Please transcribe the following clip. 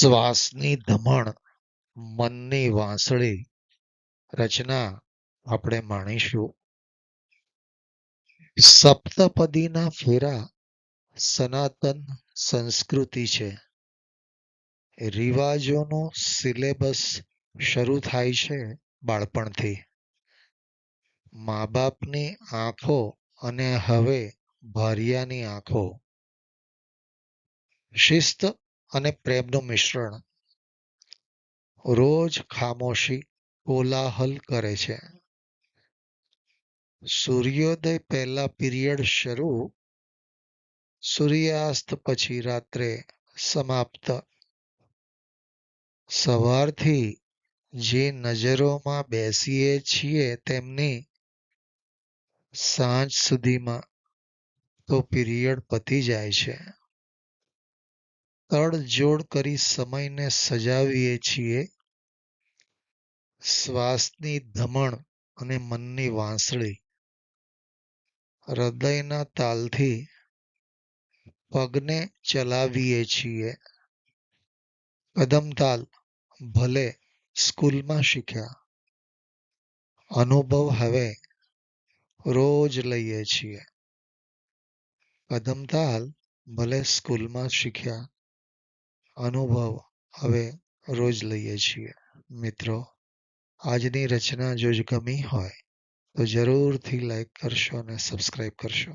શ્વાસની ધમણ મનની વાંસળી રચના આપણે માણીશું. સપ્તપદીના ફેરા સનાતન સંસ્કૃતિ છે. રિવાજોનો સિલેબસ શરૂ થાય છે બાળપણથી. મા બાપની આંખો અને હવે ભાર્યાની આંખો. શિસ્ત અને પ્રેમનું મિશ્રણ. રોજ ખામોશી કોલાહલ કરે છે. સૂર્યોદય પહેલા પીરિયડ શરૂ, સૂર્યાસ્ત પછી રાત્રે સમાપ્ત. સવારથી જે નજરોમાં બેસીએ છીએ તેમની સાંજ સુધીમાં તો પીરિયડ પતી જાય છે. તડજોડ કરી સમયને સજાવીએ છીએ. શ્વાસની ધમણ અને મનની વાંસળી. હૃદયના તાલથી પગને ચલાવીએ છીએ. કદમતાલ ભલે સ્કૂલમાં શીખ્યા. અનુભવ હવે રોજ લઈએ છીએ. કદમતાલ ભલે સ્કૂલમાં શીખ્યા. અનુભવ હવે રોજ લઈએ છીએ. મિત્રો, આજની રચના જો ગમી હોય તો જરૂરથી લાઈક કરશો અને સબસ્ક્રાઈબ કરશો.